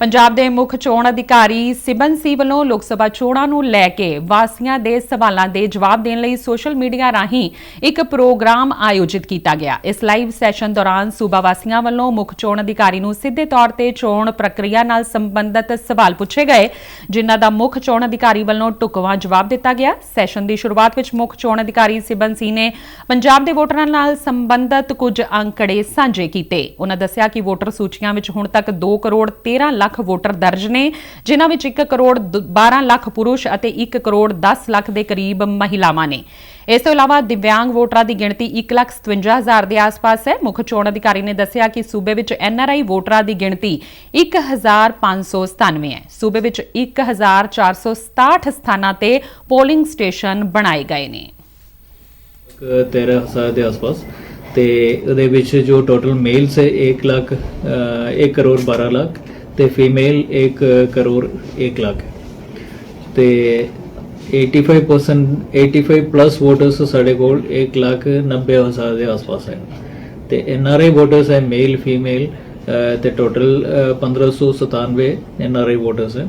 ਪੰਜਾਬ ਦੇ ਮੁੱਖ ਚੋਣ ਅਧਿਕਾਰੀ ਸਿਬਨ ਸੀ ਵੱਲੋਂ ਲੋਕ ਸਭਾ ਚੋਣਾਂ ਨੂੰ ਲੈ ਕੇ ਵਾਸੀਆਂ ਦੇ ਸਵਾਲਾਂ ਦੇ ਜਵਾਬ ਦੇਣ ਲਈ ਸੋਸ਼ਲ ਮੀਡੀਆ ਰਾਹੀਂ ਇੱਕ ਪ੍ਰੋਗਰਾਮ ਆਯੋਜਿਤ ਕੀਤਾ ਗਿਆ। ਇਸ ਲਾਈਵ ਸੈਸ਼ਨ ਦੌਰਾਨ ਸੂਬਾ ਵਾਸੀਆਂ ਵੱਲੋਂ ਮੁੱਖ ਚੋਣ ਅਧਿਕਾਰੀ ਨੂੰ ਸਿੱਧੇ ਤੌਰ ਤੇ ਚੋਣ ਪ੍ਰਕਿਰਿਆ ਨਾਲ ਸੰਬੰਧਿਤ ਸਵਾਲ ਪੁੱਛੇ ਗਏ, ਜਿਨ੍ਹਾਂ ਦਾ ਮੁੱਖ ਚੋਣ ਅਧਿਕਾਰੀ ਵੱਲੋਂ ਟੁਕਵਾਂ ਜਵਾਬ ਦਿੱਤਾ ਗਿਆ। ਸੈਸ਼ਨ ਦੀ ਸ਼ੁਰੂਆਤ ਵਿੱਚ ਮੁੱਖ ਚੋਣ ਅਧਿਕਾਰੀ ਸਿਬਨ ਸੀ ਨੇ ਪੰਜਾਬ ਦੇ ਵੋਟਰਾਂ ਨਾਲ ਸੰਬੰਧਿਤ ਕੁਝ ਅੰਕੜੇ ਸਾਂਝੇ ਕੀਤੇ। ਉਹਨਾਂ ਦੱਸਿਆ ਕਿ ਵੋਟਰ ਸੂਚੀਆਂ ਵਿੱਚ ਹੁਣ ਤੱਕ 2 ਕਰੋੜ 13 ਲੱਖ ਲੱਖ ਵੋਟਰ ਦਰਜ ਨੇ, ਜਿਨ੍ਹਾਂ ਵਿੱਚ 1 ਕਰੋੜ 12 ਲੱਖ ਪੁਰਸ਼ ਅਤੇ 1 ਕਰੋੜ 10 ਲੱਖ ਦੇ ਕਰੀਬ ਮਹਿਲਾਵਾਂ ਨੇ। ਇਸ ਤੋਂ ਇਲਾਵਾ ਦਿਵਿਆਂਗ ਵੋਟਰਾਂ ਦੀ ਗਿਣਤੀ 157000 ਦੇ ਆਸ-ਪਾਸ ਹੈ। ਮੁੱਖ ਚੋਣ ਅਧਿਕਾਰੀ ਨੇ ਦੱਸਿਆ ਕਿ ਸੂਬੇ ਵਿੱਚ ਐਨਆਰਆਈ ਵੋਟਰਾਂ ਦੀ ਗਿਣਤੀ 1597 ਹੈ। ਸੂਬੇ ਵਿੱਚ 1467 ਸਥਾਨਾਂ ਤੇ ਪੋਲਿੰਗ ਸਟੇਸ਼ਨ ਬਣਾਏ ਗਏ ਨੇ। 13000 ਦੇ ਆਸ-ਪਾਸ ਤੇ ਉਹਦੇ ਵਿੱਚ ਜੋ ਟੋਟਲ ਮੇਲਸ ਹੈ 1 ਲੱਖ 1 ਕਰੋੜ 12 ਲੱਖ ਤੇ ਫੀਮੇਲ 1 ਕਰੋੜ 1 ਲੱਖ। ਤੇ 85% 85 ਪਲੱਸ ਵੋਟਰਸ ਸਾਡੇ ਕੋਲ 1 ਲੱਖ 90 ਹਜ਼ਾਰ ਦੇ ਆਸ-ਪਾਸ ਹੈ। ਤੇ ਐਨਆਰਆਈ ਵੋਟਰਸ ਹੈ ਮੇਲ ਫੀਮੇਲ ਤੇ ਟੋਟਲ 1597 ਐਨਆਰਆਈ ਵੋਟਰਸ ਹੈ।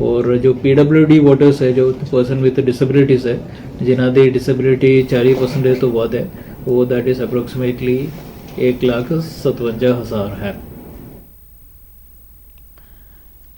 ਔਰ ਜੋ ਪੀਡਬਲਯੂਡੀ ਵੋਟਰਸ ਹੈ, ਜੋ ਪਰਸਨ ਵਿਦ ਡਿਸੇਬਿਲਿਟੀਜ਼ ਹੈ, ਜਿਨ੍ਹਾਂ ਦੀ ਡਿਸੇਬਿਲਿਟੀ 40% ਤੋਂ ਵੱਧ ਹੈ, ਉਹ ਦੈਟ ਇਜ਼ ਅਪਰੋਕਸੀਮੇਟਲੀ 1 ਲੱਖ 57 ਹਜ਼ਾਰ ਹੈ।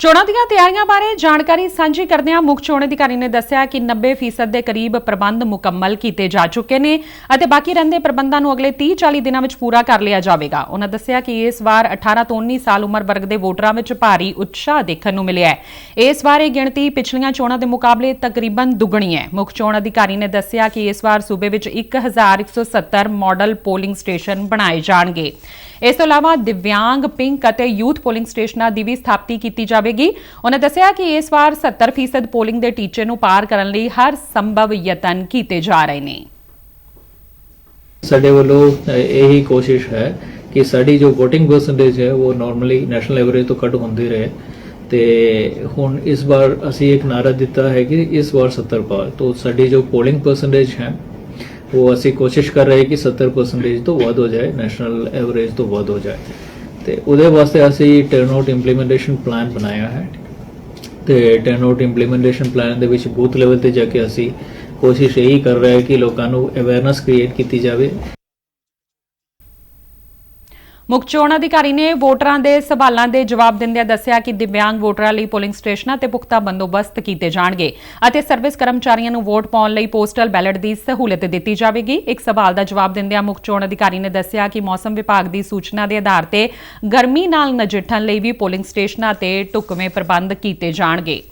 ਚੋਣਾਂ ਦੀਆਂ ਤਿਆਰੀਆਂ ਬਾਰੇ ਜਾਣਕਾਰੀ ਸਾਂਝੀ ਕਰਦਿਆਂ ਮੁੱਖ ਚੋਣ ਅਧਿਕਾਰੀ ਨੇ ਦੱਸਿਆ ਕਿ 90% ਦੇ ਕਰੀਬ ਪ੍ਰਬੰਧ ਮੁਕੰਮਲ ਕੀਤੇ ਜਾ ਚੁੱਕੇ ਨੇ ਅਤੇ ਬਾਕੀ ਰਹਿੰਦੇ ਪ੍ਰਬੰਧਾਂ ਨੂੰ ਅਗਲੇ 30-40 ਦਿਨਾਂ ਵਿੱਚ ਪੂਰਾ ਕਰ ਲਿਆ ਜਾਵੇਗਾ। ਉਹਨਾਂ ਦੱਸਿਆ ਕਿ ਇਸ ਵਾਰ 18 ਤੋਂ 19 ਸਾਲ ਉਮਰ ਵਰਗ ਦੇ ਵੋਟਰਾਂ ਵਿੱਚ ਭਾਰੀ ਉਤਸ਼ਾਹ ਦੇਖਣ ਨੂੰ ਮਿਲਿਆ ਹੈ। ਇਸ ਵਾਰ ਇਹ ਗਿਣਤੀ ਪਿਛਲੀਆਂ ਚੋਣਾਂ ਦੇ ਮੁਕਾਬਲੇ ਤਕਰੀਬਨ ਦੁੱਗਣੀ ਹੈ। ਮੁੱਖ ਚੋਣ ਅਧਿਕਾਰੀ ਨੇ ਦੱਸਿਆ ਕਿ ਇਸ ਵਾਰ ਸੂਬੇ ਵਿੱਚ 1170 ਮਾਡਲ ਪੋਲਿੰਗ ਸਟੇਸ਼ਨ ਬਣਾਏ ਜਾਣਗੇ। ਇਸ ਤੋਂ ਇਲਾਵਾ ਦਿਵਿਆਂਗ, ਪਿੰਕ ਅਤੇ ਯੂਥ ਪੋਲਿੰਗ ਸਟੇਸ਼ਨਾਂ ਦੀ ਵੀ ਸਥਾਪਤੀ ਕੀਤੀ ਜਾਵੇ ਜਾਵੇਗੀ। ਉਹਨਾਂ ਦੱਸਿਆ ਕਿ ਇਸ ਵਾਰ 70% ਪੋਲਿੰਗ ਦੇ ਟੀਚੇ ਨੂੰ ਪਾਰ ਕਰਨ ਲਈ ਹਰ ਸੰਭਵ ਯਤਨ ਕੀਤੇ ਜਾ ਰਹੇ ਨੇ। ਸਾਡੇ ਵੱਲੋਂ ਇਹੀ ਕੋਸ਼ਿਸ਼ ਹੈ ਕਿ ਸਾਡੀ ਜੋ VOTING ਪਰਸੈਂਟੇਜ ਹੈ, ਉਹ ਨਾਰਮਲੀ ਨੈਸ਼ਨਲ ਐਵਰੇਜ ਤੋਂ ਘੱਟ ਹੁੰਦੀ ਰਹੇ। ਤੇ ਹੁਣ ਇਸ ਵਾਰ ਅਸੀਂ ਇੱਕ ਨਾਰਾ ਦਿੱਤਾ ਹੈ ਕਿ ਇਸ ਵਾਰ 70 ਪਾਰ। ਤੋਂ ਸਾਡੀ ਜੋ ਪੋਲਿੰਗ ਪਰਸੈਂਟੇਜ ਹੈ, ਉਹ ਅਸੀਂ ਕੋਸ਼ਿਸ਼ ਕਰ ਰਹੇ ਕਿ 70% ਤੋਂ ਵੱਧ ਹੋ ਜਾਏ ਨੈਸ਼ਨਲ ਐਵਰੇਜ ਤੋਂ ਵੱਧ ਹੋ ਜਾਏ। ਤੇ ਉਹਦੇ ਵਾਸਤੇ ਅਸੀਂ ਟਰਨਆਊਟ ਇੰਪਲੀਮੈਂਟੇਸ਼ਨ ਪਲਾਨ ਬਣਾਇਆ ਹੈ। ਤੇ ਟਰਨਆਊਟ ਇੰਪਲੀਮੈਂਟੇਸ਼ਨ ਪਲਾਨ ਦੇ ਵਿੱਚ ਬੂਥ ਲੈਵਲ ਤੇ ਜਾ ਕੇ ਅਸੀਂ ਕੋਸ਼ਿਸ਼ ਇਹੀ ਕਰ ਰਹੇ ਹਾਂ ਕਿ ਲੋਕਾਂ ਨੂੰ ਅਵੇਅਰਨੈਸ ਕ੍ਰੀਏਟ ਕੀਤੀ ਜਾਵੇ। ਮੁੱਖ ਚੋਣ ਅਧਿਕਾਰੀ ਨੇ ਵੋਟਰਾਂ ਦੇ ਸਵਾਲਾਂ ਦੇ ਜਵਾਬ ਦਿੰਦਿਆਂ ਦੱਸਿਆ ਕਿ ਦਿਵਿਆਂਗ ਵੋਟਰਾਂ ਲਈ ਪੋਲਿੰਗ ਸਟੇਸ਼ਨਾਂ ਤੇ ਪੁਖਤਾ ਬੰਦੋਬਸਤ ਕੀਤੇ ਜਾਣਗੇ ਅਤੇ ਸਰਵਿਸ ਕਰਮਚਾਰੀਆਂ ਨੂੰ ਵੋਟ ਪਾਉਣ ਲਈ ਪੋਸਟਲ ਬੈਲਟ ਦੀ ਸਹੂਲਤ ਦਿੱਤੀ ਜਾਵੇਗੀ। ਇੱਕ ਸਵਾਲ ਦਾ ਜਵਾਬ ਦਿੰਦਿਆਂ ਮੁੱਖ ਚੋਣ ਅਧਿਕਾਰੀ ਨੇ ਦੱਸਿਆ ਕਿ ਮੌਸਮ ਵਿਭਾਗ ਦੀ ਸੂਚਨਾ ਦੇ ਆਧਾਰ ਤੇ ਗਰਮੀ ਨਾਲ ਨਜਿੱਠਣ ਲਈ ਵੀ ਪੋਲਿੰਗ ਸਟੇਸ਼ਨਾਂ ਤੇ ਢੁਕਵੇਂ ਪ੍ਰਬੰਧ ਕੀਤੇ ਜਾਣਗੇ।